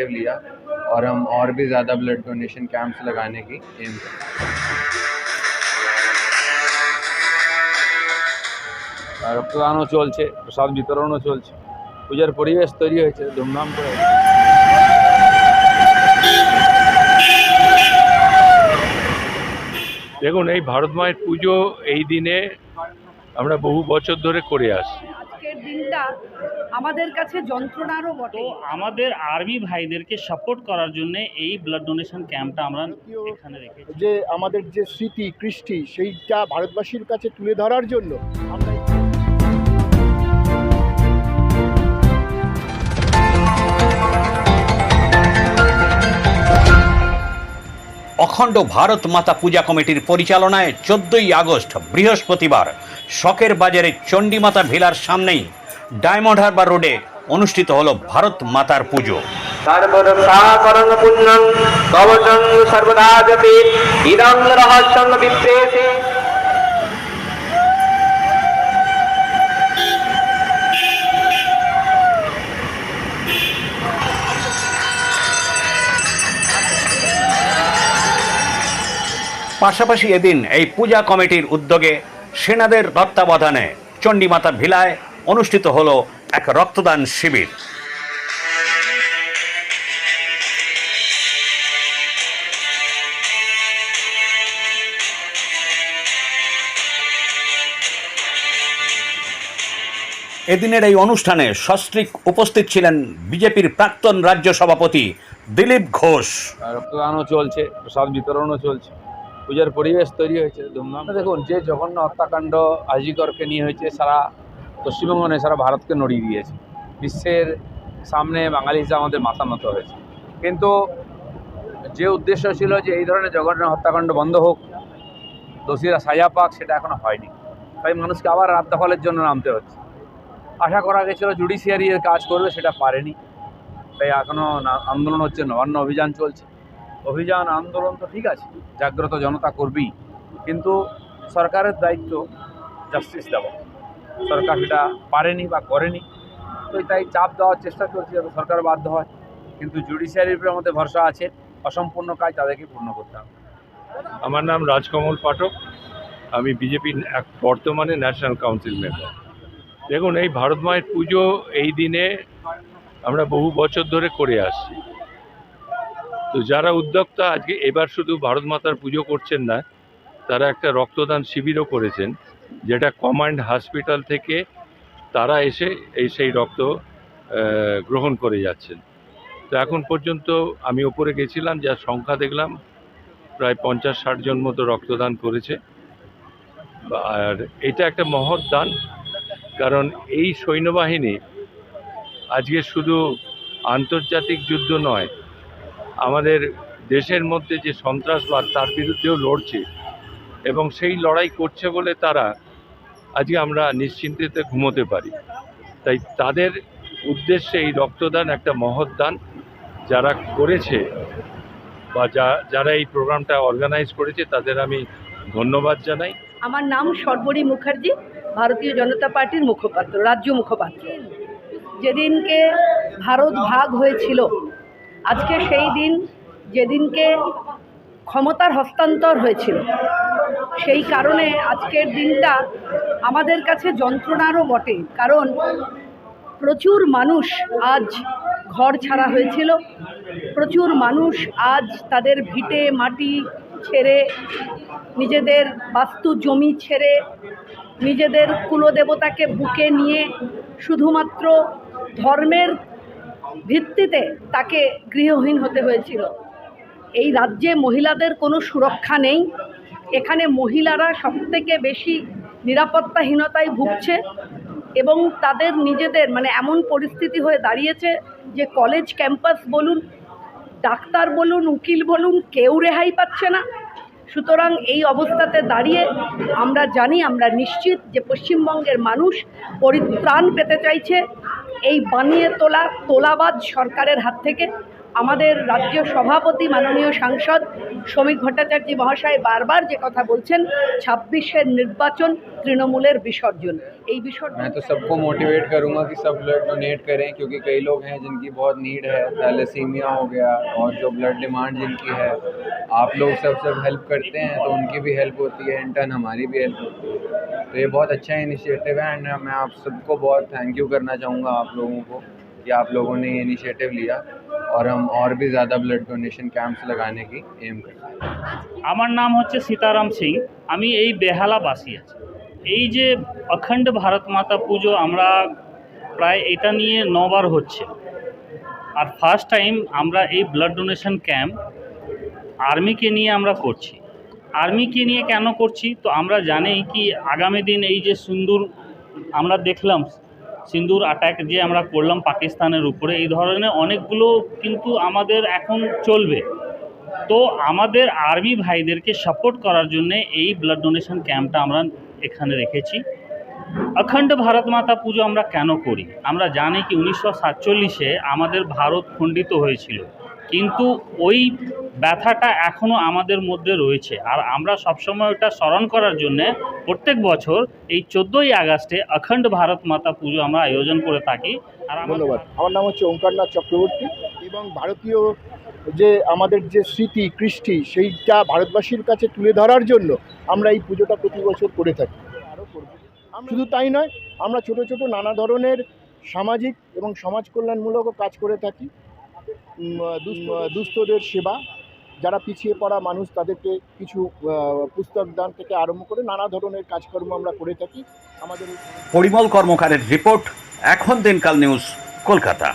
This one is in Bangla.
इनिशिएटिव लिया और हम और भी ज़्यादा ब्लड डोनेशन कैंप्स लगाने की एम আর রক্তদানও চলছে প্রসাদ বিতরণও চলছে পূজার পরিবেশ তৈরি হয়েছে ধুমধাম করে হচ্ছে। দেখুন এই ভারত মায়ের পুজো এই দিনে আমরা বহু বছর ধরে করে আসছি আজকের দিনটা আমাদের কাছে যন্ত্রণারও বটে। তো আমাদের আর্মি ভাইদেরকে সাপোর্ট করার জন্য এই ব্লাড ডোনেশন ক্যাম্পটা আমরা এখানে রেখেছি। যে আমাদের যে স্মৃতি কৃষ্টি সেইটা ভারতবাসীর কাছে তুলে ধরার জন্য আমরা অখণ্ড ভারত মাতা পূজা কমিটির পরিচালনায় চোদ্দই আগস্ট, বৃহস্পতিবার, শখের বাজারে চণ্ডীমাতা ভিলার সামনেই ডায়মন্ড হারবার রোডে অনুষ্ঠিত হল ভারত মাতার পুজো। সর্বদা পাশাপাশি এদিন এই পূজা কমিটির উদ্যোগে সেনাদের তত্ত্বাবধানে চণ্ডীমাতা ভিলায় অনুষ্ঠিত হল এক রক্তদান শিবির। এদিনের এই অনুষ্ঠানে সস্ত্রীক উপস্থিত ছিলেন বিজেপির প্রাক্তন রাজ্য সভাপতি দিলীপ ঘোষ। রক্তদানও চলছে প্রসাদ বিতরণও চলছে। পূজার পরিবেশ তৈরি হয়েছে, ধুমধাম দেখুন, যে জঘন্য হত্যাকাণ্ড আজিকরকে নিয়ে হয়েছে, সারা পশ্চিমবঙ্গ নয়, সারা ভারতকে নড়িয়ে দিয়েছে। বিশ্বের সামনে বাঙালি হিসেবে আমাদের মাথা নত হয়েছে। কিন্তু যে উদ্দেশ্য ছিল যে এই ধরনের জঘন্য হত্যাকাণ্ড বন্ধ হোক, দোষীরা সাজা পাক, সেটা এখনও হয়নি। তাই মানুষকে আবার রাত দখলের জন্য নামতে হচ্ছে। আশা করা গেছিল জুডিশিয়ারি এর কাজ করবে, সেটা পারেনি। তাই এখনও আন্দোলন হচ্ছে, নবান্ন অভিযান চলছে। অভিযান, আন্দোলন তো ঠিক আছে, জাগ্রত জনতা করবেই। কিন্তু সরকারের দায়িত্ব জাস্টিস দেওয়া। সরকার সেটা পারেনি বা করেনি। তো তাই চাপ দেওয়ার চেষ্টা করছি যাতে সরকার বাধ্য হয়। কিন্তু জুডিশিয়ারির উপরে আমাদের ভরসা আছে, অসম্পূর্ণ কাজ তাদেরকে পূর্ণ করতে হবে। আমার নাম রাজকমল পাঠক। আমি বিজেপির এক বর্তমানে ন্যাশনাল কাউন্সিল মেম্বার দেখুন, এই ভারত মায়ের পুজো এই দিনে আমরা বহু বছর ধরে করে আসছি। তো যারা উদ্যোক্তা আজকে এবার শুধু ভারত মাতার পুজো করছেন না, তারা একটা রক্তদান শিবিরও করেছেন, যেটা কমান্ড হসপিটাল থেকে তারা এসে এই সেই রক্ত গ্রহণ করে যাচ্ছেন। তো এখন পর্যন্ত আমি ওপরে গেছিলাম যার সংখ্যা দেখলাম, প্রায় পঞ্চাশ ষাট জন মতো রক্তদান করেছে। আর এটা একটা মহৎ দান, কারণ এই সৈন্যবাহিনী আজকে শুধু আন্তর্জাতিক যুদ্ধ নয় আমাদের দেশের মধ্যে যে সন্ত্রাসবাদ, তার বিরুদ্ধেও লড়ছে এবং সেই লড়াই করছে বলে তারা আজকে আমরা নিশ্চিন্তিতে ঘুমোতে পারি। তাই তাদের উদ্দেশ্যে এই রক্তদান একটা মহৎ দান যারা করেছে বা যা, যারা এই প্রোগ্রামটা অর্গানাইজ করেছে, তাদের আমি ধন্যবাদ জানাই। আমার নাম সর্বরী মুখার্জি, ভারতীয় জনতা পার্টির মুখপাত্র, রাজ্য মুখপাত্র। যেদিনকে ভারত ভাগ হয়েছিল আজকে সেই দিন যেদিনকে ক্ষমতার হস্তান্তর হয়েছিল, সেই কারণে আজকের দিনটা আমাদের কাছে যন্ত্রণারও বটে। কারণ প্রচুর মানুষ আজ ঘর ছাড়া হয়েছিল, প্রচুর মানুষ আজ তাদের ভিটে মাটি ছেড়ে, নিজেদের বাস্তু জমি ছেড়ে, নিজেদের কুলদেবতাকে বুকে নিয়ে শুধুমাত্র ধর্মের ভিত্তিতে তাকে গৃহহীন হতে হয়েছিল। এই রাজ্যে মহিলাদের কোনো সুরক্ষা নেই। এখানে মহিলারা সবথেকে বেশি নিরাপত্তাহীনতায় ভুগছে এবং তাদের নিজেদের মানে এমন পরিস্থিতি হয়ে দাঁড়িয়েছে যে কলেজ ক্যাম্পাস বলুন, ডাক্তার বলুন, উকিল বলুন, কেউ রেহাই পাচ্ছে না। সুতরাং এই অবস্থাতে দাঁড়িয়ে আমরা জানি, আমরা নিশ্চিত যে পশ্চিমবঙ্গের মানুষ পরিত্রাণ পেতে চাইছে। এই বানিয়ে তোলা তোলাবাদ সরকারের হাত থেকে আমাদের রাজ্য সভাপতি মাননীয় সাংসদ শ্রমিক ভট্টাচার্য মহাশয় বারবার যে কথা বলছেন ছাব্বিশের নির্বাচন তৃণমূলের বিসর্জন এই বিসর্জন मैं तो सबको मोटिवेट करूंगा कि सब ब्लड डोनेट करें क्योंकि कई लोग हैं जिनकी बहुत नीड है थैलेसीमिया हो गया और जो ब्लड डिमांड जिनकी है आप लोग सब सब हेल्प करते हैं तो उनकी भी हेल्प होती है इंटर्न हमारी भी हेल्प होती है तो ये बहुत अच्छा इनिशिएटिव है एंड मैं आप सबको बहुत थैंक यू करना चाहूँगा आप लोगों को कि आप लोगों ने ये इनिशिएटिव लिया और हम और भी ज़्यादा ब्लड डोनेशन कैंप्स लगाने की एम करते हैं আমার নাম হচ্ছে সীতারাম সিং আমি এই বেহালাবাসী আছি এই যে অখণ্ড ভারত মাতা পুজো আমরা প্রায় এটা নিয়ে নবার হচ্ছে আর ফার্স্ট টাইম আমরা এই ব্লাড ডোনেশন ক্যাম্প আর্মিকে নিয়ে আমরা করছি আর্মিকে নিয়ে কেন করছি তো আমরা জানি কি আগামী দিন এই যে সিন্দুর আমরা দেখলাম সিন্দুর অ্যাটাক যে আমরা করলাম পাকিস্তানের উপরে। এই ধরনের অনেকগুলো কিন্তু আমাদের এখন চলবে। তো আমাদের আর্মি ভাইদেরকে সাপোর্ট করার জন্য এই ব্লাড ডোনেশন ক্যাম্পটা আমরা এখানে রেখেছি। অখণ্ড ভারত মাতা পুজো আমরা কেন করি? আমরা জানি কি উনিশশো সাতচল্লিশে আমাদের ভারত খণ্ডিত হয়েছিল। কিন্তু ওই ব্যথাটা এখনও আমাদের মধ্যে রয়েছে। আর আমরা সবসময় ওটা স্মরণ করার জন্যে প্রত্যেক বছর এই চোদ্দোই আগস্টে অখণ্ড ভারত মাতা পুজো আমরা আয়োজন করে থাকি। আর ধন্যবাদ। আমার নাম হচ্ছে ওঙ্কারনাথ চক্রবর্তী এবং ভারতীয় যে আমাদের যে স্মৃতি, কৃষ্টি, সেইটা ভারতবাসীর কাছে তুলে ধরার জন্য আমরা এই পুজোটা প্রতি বছর করে থাকি। আরও করব শুধু তাই নয়, আমরা ছোট ছোট নানা ধরনের সামাজিক এবং সমাজ কল্যাণমূলকও কাজ করে থাকি। দুস্থদের সেবা। যারা পিছিয়ে পড়া মানুষ, তাদেরকে কিছু পুস্তক দান থেকে আরম্ভ করে নানা ধরনের কাজকর্ম আমরা করে থাকি। আমাদের পরিমল কর্মকারের রিপোর্ট, এখন দিনকাল নিউজ, কলকাতা।